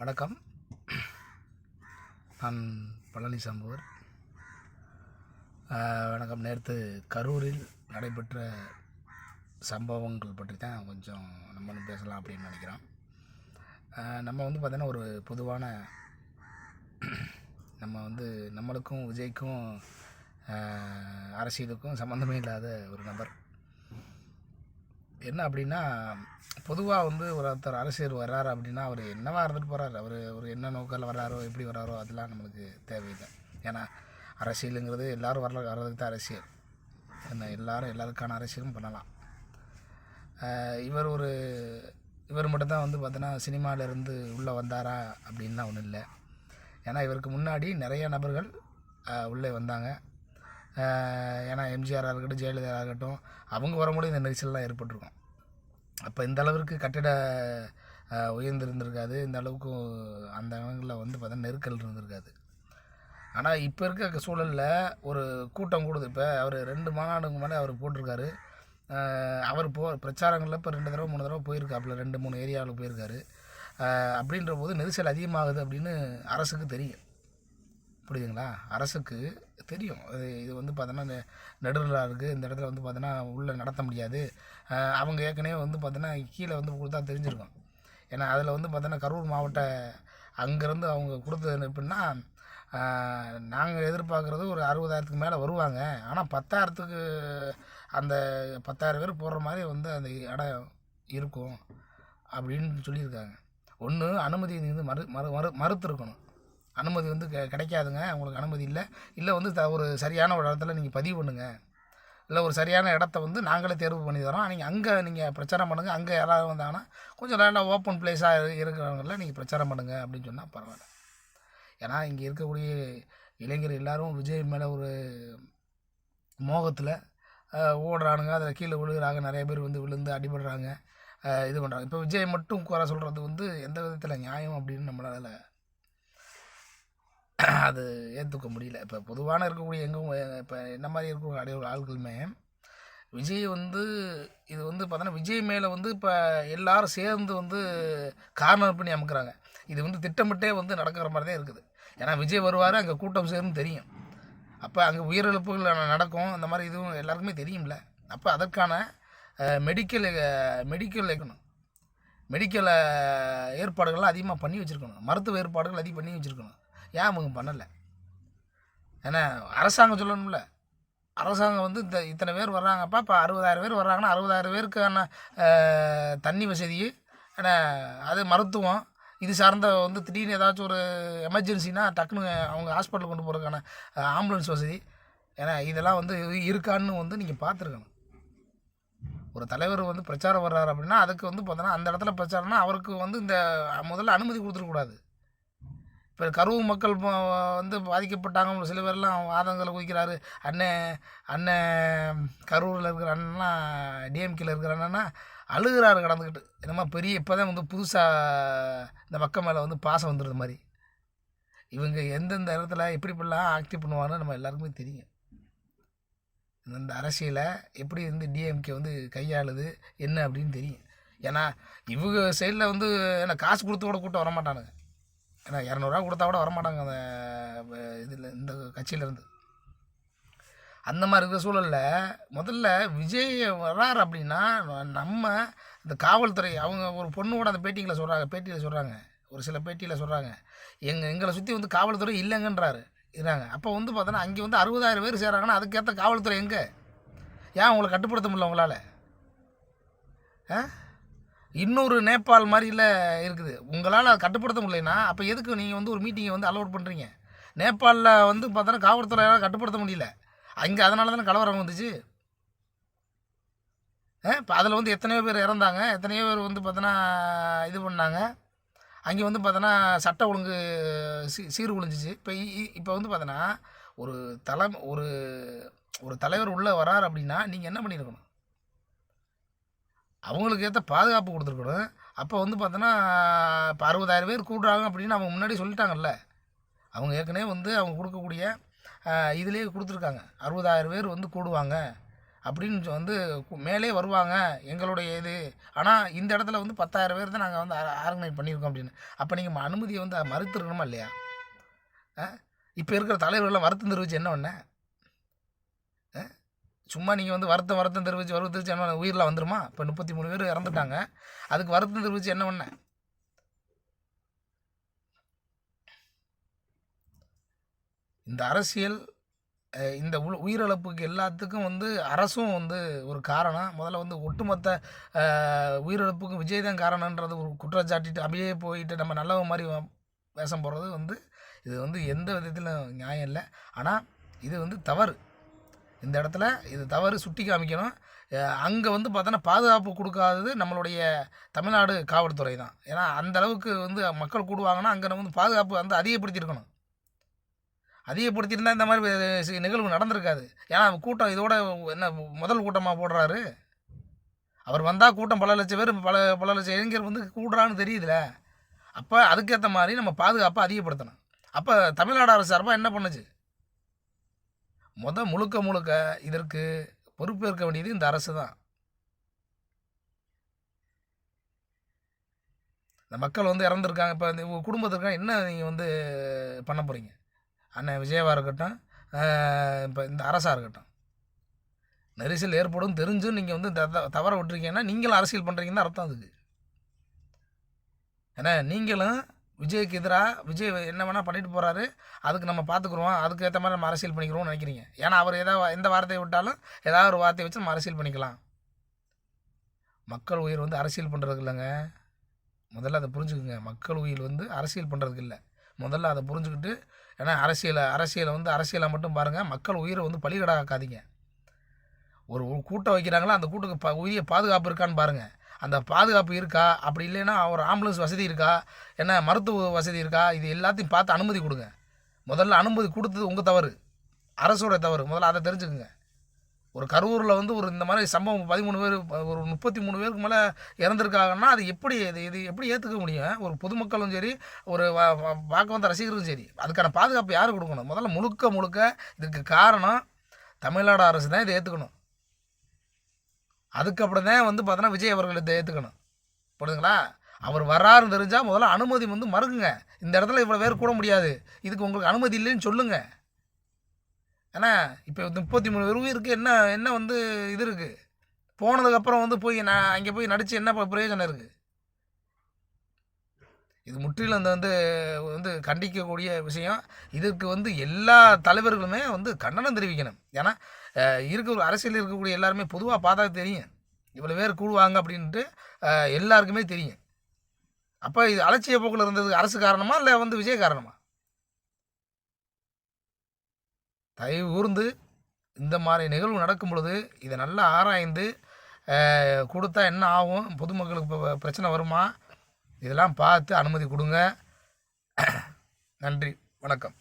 வணக்கம். நான் பழனி சம்பவர் வணக்கம். நேற்று கரூரில் நடைபெற்ற சம்பவங்கள் பற்றி தான் கொஞ்சம் நம்ம வந்து பேசலாம் அப்படின்னு நினைக்கிறோம். நம்ம வந்து பார்த்திங்கன்னா ஒரு பொதுவான நம்ம வந்து நம்மளுக்கும் விஜய்க்கும் அரசியலுக்கும் சம்மந்தமே இல்லாத ஒரு நபர். என்ன அப்படின்னா பொதுவாக வந்து ஒருத்தர் அரசியல் வர்றாரு அப்படின்னா அவர் என்னவா இருந்துட்டு போகிறாரு அவர் ஒரு என்ன நோக்கில் வர்றாரோ எப்படி வர்றாரோ அதெல்லாம் நம்மளுக்கு தேவையில்லை. ஏன்னா அரசியலுங்கிறது எல்லாரும் வரல வர்றதுக்கு தான் அரசியல். என்ன எல்லோரும் எல்லாருக்கான அரசியலும் பண்ணலாம். இவர் ஒரு இவர் மட்டும்தான் வந்து பார்த்தோன்னா சினிமாவிலேருந்து உள்ளே வந்தாரா அப்படின்லாம் ஒன்றும் இல்லை. ஏன்னா இவருக்கு முன்னாடி நிறைய நபர்கள் உள்ளே வந்தாங்க. ஏன்னா எம்ஜிஆராக இருக்கட்டும் ஜெயலலிதா இருக்கட்டும் அவங்க வரும்போது இந்த நெரிசல்லாம் ஏற்பட்டிருக்கும். அப்போ இந்த அளவிற்கு கட்டிட உயர்ந்திருந்திருக்காது. இந்த அளவுக்கு அந்த இடங்களில் வந்து பார்த்தா நெருக்கல் இருந்திருக்காது. ஆனால் இப்போ இருக்க சூழலில் ஒரு கூட்டம் கூடுது. இப்போ அவர் ரெண்டு மாநாடுக்கு மேலே அவர் போட்டிருக்காரு. அவர் போ பிரச்சாரங்களில் இப்போ ரெண்டு தடவை மூணு தடவை போயிருக்காப்புல. ரெண்டு மூணு ஏரியாவில் போயிருக்காரு. அப்படின்ற போது நெரிசல் அதிகமாகுது அப்படின்னு அரசுக்கு தெரியும். புரியுதுங்களா? அரசுக்கு தெரியும். இது இது வந்து பார்த்தோன்னா நடுநிலாக இருக்குது இந்த இடத்துல வந்து பார்த்தோன்னா உள்ளே நடத்த முடியாது. அவங்க ஏற்கனவே வந்து பார்த்தோன்னா கீழே வந்து கொடுத்தா தெரிஞ்சிருக்கும். ஏன்னா அதில் வந்து பார்த்தோன்னா கரூர் மாவட்ட அங்கேருந்து அவங்க கொடுத்தது எப்படின்னா நாங்கள் எதிர்பார்க்குறது ஒரு அறுபதாயிரத்துக்கு மேலே வருவாங்க. ஆனால் பத்தாயிரத்துக்கு அந்த பத்தாயிரம் பேர் போடுற மாதிரி வந்து அந்த இடம் இருக்கும் அப்படின்னு சொல்லியிருக்காங்க. ஒன்று அனுமதி வந்து மறு மறு மறு மறுத்துருக்கணும். அனுமதி வந்து கெ கிடைக்காதுங்க. உங்களுக்கு அனுமதி இல்லை. இல்லை வந்து த ஒரு சரியான ஒரு இடத்துல நீங்கள் பதிவு பண்ணுங்கள் இல்லை ஒரு சரியான இடத்த வந்து நாங்களே தேர்வு பண்ணி தரோம். நீங்கள் அங்கே நீங்கள் பிரச்சாரம் பண்ணுங்கள் அங்கே யாராவது வந்தாங்கன்னா கொஞ்சம் நல்லா ஓப்பன் பிளேஸாக இருக்கிறவங்கள நீங்கள் பிரச்சாரம் பண்ணுங்கள் அப்படின்னு சொன்னால் பரவாயில்ல. ஏன்னா இங்கே இருக்கக்கூடிய இளைஞர் எல்லோரும் விஜய் மேலே ஒரு மோகத்தில் ஓடுறானுங்க. அதில் கீழே விழுகிறாங்க. நிறைய பேர் வந்து விழுந்து அடிபடுறாங்க. இது பண்ணுறாங்க இப்போ விஜய் மட்டும் குறை சொல்கிறது வந்து எந்த விதத்தில் நியாயம் அப்படின்னு நம்மளால் அது ஏற்றுக்க முடியல. இப்போ பொதுவான இருக்கக்கூடிய எங்கும் இப்போ என்ன மாதிரி இருக்கக்கூடிய அடைய ஆட்களுமே விஜய் வந்து இது வந்து பார்த்தோன்னா விஜய் மேலே வந்து இப்போ எல்லாரும் சேர்ந்து வந்து கார்னர் பண்ணி அமுக்குறாங்க. இது வந்து திட்டமிட்டே வந்து நடக்கிற மாதிரி தான் இருக்குது. ஏன்னா விஜய் வருவார் அங்கே கூட்டம் சேர்ந்து தெரியும். அப்போ அங்கே உயிரிழப்புகள் நடக்கும். அந்த மாதிரி இதுவும் எல்லாருக்குமே தெரியும்ல. அப்போ அதற்கான மெடிக்கல் மெடிக்கல் இருக்கணும். மெடிக்கலை ஏற்பாடுகள்லாம் அதிகமாக பண்ணி வச்சுருக்கணும். மருத்துவ ஏற்பாடுகள் அதிகம் பண்ணி வச்சுருக்கணும். ஏன் அவங்க பண்ணலை. ஏன்னா அரசாங்கம் சொல்லணும்ல. அரசாங்கம் வந்து இந்த இத்தனை பேர் வர்றாங்கப்பா இப்போ அறுபதாயிரம் பேர் வர்றாங்கன்னா அறுபதாயிரம் பேருக்கான தண்ணி வசதி. ஏன்னா அது மருத்துவம். இது சார்ந்த வந்து திடீர்னு ஏதாச்சும் ஒரு எமர்ஜென்சினா டக்குன்னு அவங்க ஹாஸ்பிட்டல் கொண்டு போகிறதுக்கான ஆம்புலன்ஸ் வசதி. ஏன்னா இதெல்லாம் வந்து இருக்கான்னு வந்து நீங்கள் பார்த்துருக்கணும். ஒரு தலைவர் வந்து பிரச்சாரம் வர்றாரு அப்படின்னா அதுக்கு வந்து பார்த்தோன்னா அந்த இடத்துல பிரச்சாரம்னா அவருக்கு வந்து இந்த முதல்ல அனுமதி கொடுத்துருக்கூடாது இப்போ கரூர் மக்கள் வந்து பாதிக்கப்பட்டாங்க சில பேர்லாம் வாதங்களை குதிக்கிறாரு அண்ணன் அண்ணன் கரூரில் இருக்கிற அண்ணன்லாம் டிஎம்கேல இருக்கிற அண்ணன்னா அழுகிறாரு கடந்துக்கிட்டு என்னமா பெரிய இப்போ தான் வந்து புதுசாக இந்த மக்கள் மேலே வந்து பாசம் வந்துடுற மாதிரி. இவங்க எந்தெந்த இடத்துல எப்படி இப்படிலாம் ஆக்டிவ் பண்ணுவாங்கன்னு நம்ம எல்லாருக்குமே தெரியும். இந்த அரசியலை எப்படி வந்து டிஎம்கே வந்து கையாளுது என்ன அப்படின்னு தெரியும். ஏன்னா இவங்க சைடில் வந்து ஏன்னா காசு கொடுத்து கூட கூட்டம் வரமாட்டானுங்க. ஏன்னா இரநூறுவா கொடுத்தா கூட வரமாட்டாங்க அந்த இதில் இந்த கட்சியிலேருந்து. அந்த மாதிரி இருக்கிற சூழலில் முதல்ல விஜய் வர்றார் அப்படின்னா நம்ம இந்த காவல்துறை அவங்க ஒரு பொண்ணு கூட அந்த பேட்டிகளை சொல்கிறாங்க பேட்டியில் சொல்கிறாங்க ஒரு சில பேட்டியில் சொல்கிறாங்க எங்கள் எங்களை சுற்றி வந்து காவல்துறை இல்லைங்கன்றாரு. இருக்காங்க அப்போ வந்து பார்த்தோன்னா அங்கே வந்து அறுபதாயிரம் பேர் சேர்றாங்கன்னா அதுக்கேற்ற காவல்துறை எங்கே? ஏன் உங்களை கட்டுப்படுத்த முடியல உங்களால்? ஆ? இன்னொரு நேபாள் மாதிரியில் இருக்குது. உங்களால் கட்டுப்படுத்த முடியலனா அப்போ எதுக்கு நீங்கள் வந்து ஒரு மீட்டிங்கை வந்து அலோட் பண்ணுறீங்க நேபாளில் வந்து பார்த்தோன்னா காவல்துறையால் கட்டுப்படுத்த முடியல. அங்கே அதனால தானே கலவரம் வந்துச்சு? இப்போ அதில் வந்து எத்தனையோ பேர் இறந்தாங்க. எத்தனையோ பேர் வந்து பார்த்தோன்னா இது பண்ணாங்க. அங்கே வந்து பார்த்தோன்னா சட்ட ஒழுங்கு சீ சீர் ஒழிஞ்சிச்சு இப்போ இப்போ வந்து பார்த்தோன்னா ஒரு தலை ஒரு ஒரு தலைவர் உள்ளே வரார் அப்படின்னா நீங்கள் என்ன பண்ணியிருக்கணும்? அவங்களுக்கு ஏற்ற பாதுகாப்பு கொடுத்துருக்கணும். அப்போ வந்து பார்த்தோன்னா இப்போ அறுபதாயிரம் பேர் கூடுறாங்க அப்படின்னு அவங்க முன்னாடி சொல்லிட்டாங்கல்ல. அவங்க ஏற்கனவே வந்து அவங்க கொடுக்கக்கூடிய இதுலேயே கொடுத்துருக்காங்க. அறுபதாயிரம் பேர் வந்து கூடுவாங்க. அப்படின்னு வந்து மேலே வருவாங்க எங்களுடைய இது. ஆனால் இந்த இடத்துல வந்து பத்தாயிரம் பேர் தான் நாங்கள் வந்து ஆர்கனைஸ் பண்ணியிருக்கோம் அப்படின்னு. அப்போ நீங்கள் அனுமதியை வந்து மறுத்துருக்கணுமா இல்லையா? இப்போ இருக்கிற தலைவர்கள்லாம் மறுத்து தெரிவிச்சு என்ன ஒன்று சும்மா நீங்கள் வந்து வருத்தம் வருத்தம் தெரிவித்து வருத்தம் தெரிவிச்சு என்ன பண்ண? உயிரில் வந்துருமா? இப்போ முப்பத்தி மூணு பேர் இறந்துட்டாங்க. அதுக்கு வருத்தம் தெரிவித்து என்ன பண்ண? இந்த அரசியல் இந்த உ- உயிரிழப்புக்கு எல்லாத்துக்கும் வந்து அரசும் வந்து ஒரு காரணம். முதல்ல வந்து ஒட்டுமொத்த உயிரிழப்புக்கும் விஜய் தான் காரணன்றது ஒரு குற்றச்சாட்டிட்டு அப்படியே போயிட்டு நம்ம நல்லவ மாதிரி வேஷம் போடுறது வந்து இது வந்து எந்த விதத்திலும் நியாயம் இல்லை. ஆனால் இது வந்து தவறு. இந்த இடத்துல இது தவறு சுட்டி காமிக்கணும். அங்கே வந்து பார்த்தோன்னா பாதுகாப்பு கொடுக்காதது நம்மளுடைய தமிழ்நாடு காவல்துறை தான். ஏன்னா அந்த அளவுக்கு வந்து மக்கள் கூடுவாங்கன்னா அங்கே வந்து பாதுகாப்பு வந்து அதிகப்படுத்தியிருக்கணும். அதிகப்படுத்தியிருந்தால் இந்த மாதிரி நிகழ்வு நடந்திருக்காது. ஏன்னா கூட்டம் இதோட என்ன முதல் கூட்டமாக போடுறாரு. அவர் வந்தால் கூட்டம் பல லட்சம் பேர் பல பல லட்சம் இளைஞர் வந்து கூடுறான்னு தெரியுதுல. அப்போ அதுக்கேற்ற மாதிரி நம்ம பாதுகாப்பை அதிகப்படுத்தணும். அப்போ தமிழ்நாடு அரசு சார்பாக என்ன பண்ணுச்சு? முத முழுக்க முழுக்க இதற்கு பொறுப்பேற்க வேண்டியது இந்த அரசு தான். இந்த மக்கள் வந்து இறந்துருக்காங்க. இப்போ இந்த உங்கள் குடும்பத்திற்காக என்ன நீங்கள் வந்து பண்ண போகிறீங்க அண்ணன் விஜயவாக இருக்கட்டும் இப்போ இந்த அரசாக இருக்கட்டும். நெரிசல் ஏற்படும் தெரிஞ்சும் நீங்கள் வந்து த- தவற விட்டுருக்கீங்கன்னா நீங்களும் அரசியல் பண்ணுறீங்கன்னு அர்த்தம் அதுக்கு. ஏன்னா நீங்களும் விஜய்க்கு எதிராக விஜய் என்ன வேணால் பண்ணிட்டு போகிறாரு அதுக்கு நம்ம பார்த்துக்குருவோம் அதுக்கு ஏற்ற மாதிரி நம்ம அரசியல் பண்ணிக்கிறோம்னு நினைக்கிறீங்க. ஏன்னா அவர் ஏதாவது எந்த வார்த்தையை விட்டாலும் ஏதாவது ஒரு வார்த்தையை வச்சு நம்ம அரசியல் பண்ணிக்கலாம். மக்கள் உயிர் வந்து அரசியல் பண்ணுறதுக்கு இல்லைங்க. முதல்ல அதை புரிஞ்சுக்குங்க. மக்கள் உயிர் வந்து அரசியல் பண்ணுறதுக்கு இல்லை. முதல்ல அதை புரிஞ்சுக்கிட்டு ஏன்னா அரசியலை அரசியலை வந்து அரசியலை மட்டும் பாருங்கள் மக்கள் உயிரை வந்து பலிகடாக்காதீங்க ஒரு கூட்டம் வைக்கிறாங்களா அந்த கூட்டுக்கு ப உயிரை பாதுகாப்பு இருக்கான்னு பாருங்கள் அந்த பாதுகாப்பு இருக்கா? அப்படி இல்லைன்னா ஒரு ஆம்புலன்ஸ் வசதி இருக்கா? என்ன மருத்துவ வசதி இருக்கா? இது எல்லாத்தையும் பார்த்து அனுமதி கொடுங்க. முதல்ல அனுமதி கொடுத்தது உங்கள் தவறு. அரசோட தவறு. முதல்ல அதை தெரிஞ்சுக்குங்க. ஒரு கரூரில் வந்து ஒரு இந்த மாதிரி சம்பவம் பதிமூணு பேர் ஒரு முப்பத்தி மூணு பேருக்கு மேலே இறந்துருக்காங்கன்னா அது எப்படி இது இது எப்படி ஏற்றுக்க முடியும்? ஒரு பொதுமக்களும் சரி ஒரு வா- பார்க்க வந்த ரசிகர்களும் சரி அதுக்கான பாதுகாப்பு யார் கொடுக்கணும்? முதல்ல முழுக்க முழுக்க இதுக்கு காரணம் தமிழ்நாடு அரசு தான் இதை ஏற்றுக்கணும் அதுக்கப்புறம் தான் வந்து பார்த்தோன்னா விஜய் அவர்கள் இதை ஏற்றுக்கணும் புரியுதுங்களா? அவர் வராருன்னு தெரிஞ்சால் முதல்ல அனுமதி வந்து மறுக்குங்க. இந்த இடத்துல இவ்வளோ பேர் கூட முடியாது. இதுக்கு உங்களுக்கு அனுமதி இல்லைன்னு சொல்லுங்கள் ஏன்னா இப்போ முப்பத்தி மூணு பேரும் இருக்குது என்ன என்ன வந்து இது இருக்குது போனதுக்கப்புறம் வந்து போய் நான் அங்கே போய் நடித்து என்ன பிரயோஜனம் இருக்குது இது முற்றிலும் இந்த வந்து வந்து கண்டிக்கக்கூடிய விஷயம். இதற்கு வந்து எல்லா தலைவர்களுமே வந்து கண்டனம் தெரிவிக்கணும். ஏன்னா இருக்கிற அரசியல் இருக்கக்கூடிய எல்லாருமே பொதுவாக பார்த்தா தெரியும். இவ்வளோ பேர் கூடுவாங்க அப்படின்ட்டு எல்லாருக்குமே தெரியும். அப்போ இது அலட்சிய போக்கில் இருந்தது அரசு காரணமா இல்லை வந்து விஜய் காரணமா? தயவு கூர்ந்து இந்த மாதிரி நிகழ்வு நடக்கும் பொழுது இதை நல்லா ஆராய்ந்து கொடுத்தா என்ன ஆகும்? பொதுமக்களுக்கு பிரச்சனை வருமா? இதெல்லாம் பார்த்து அனுமதி கொடுங்க. நன்றி. வணக்கம்.